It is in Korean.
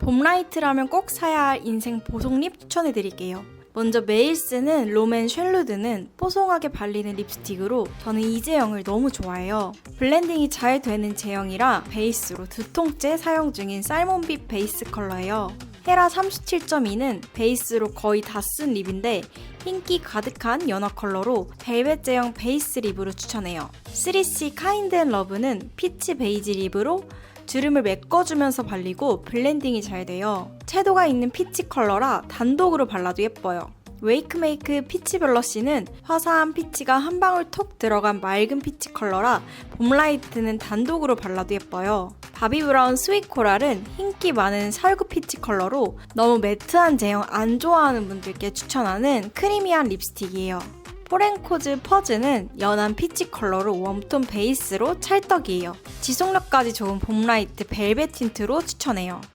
봄라이트라면 꼭 사야 할 인생 보송립 추천해드릴게요. 먼저 매일 쓰는 롬앤 쉘루드는 뽀송하게 발리는 립스틱으로 저는 이 제형을 너무 좋아해요. 블렌딩이 잘 되는 제형이라 베이스로 두 통째 사용 중인 살몬빛 베이스 컬러예요. 헤라 37.2는 베이스로 거의 다 쓴 립인데 흰기 가득한 연어 컬러로 벨벳 제형 베이스 립으로 추천해요. 3C 카인드 앤 러브는 피치 베이지 립으로 주름을 메꿔주면서 발리고 블렌딩이 잘 돼요. 채도가 있는 피치 컬러라 단독으로 발라도 예뻐요. 웨이크메이크 피치 블러쉬는 화사한 피치가 한 방울 톡 들어간 맑은 피치 컬러라 봄라이트는 단독으로 발라도 예뻐요. 바비 브라운 스윗 코랄은 흰기 많은 살구 피치 컬러로 너무 매트한 제형 안 좋아하는 분들께 추천하는 크리미한 립스틱이에요. 포렌코즈 퍼즈는 연한 피치 컬러로 웜톤 베이스로 찰떡이에요. 지속력까지 좋은 봄라이트 벨벳 틴트로 추천해요.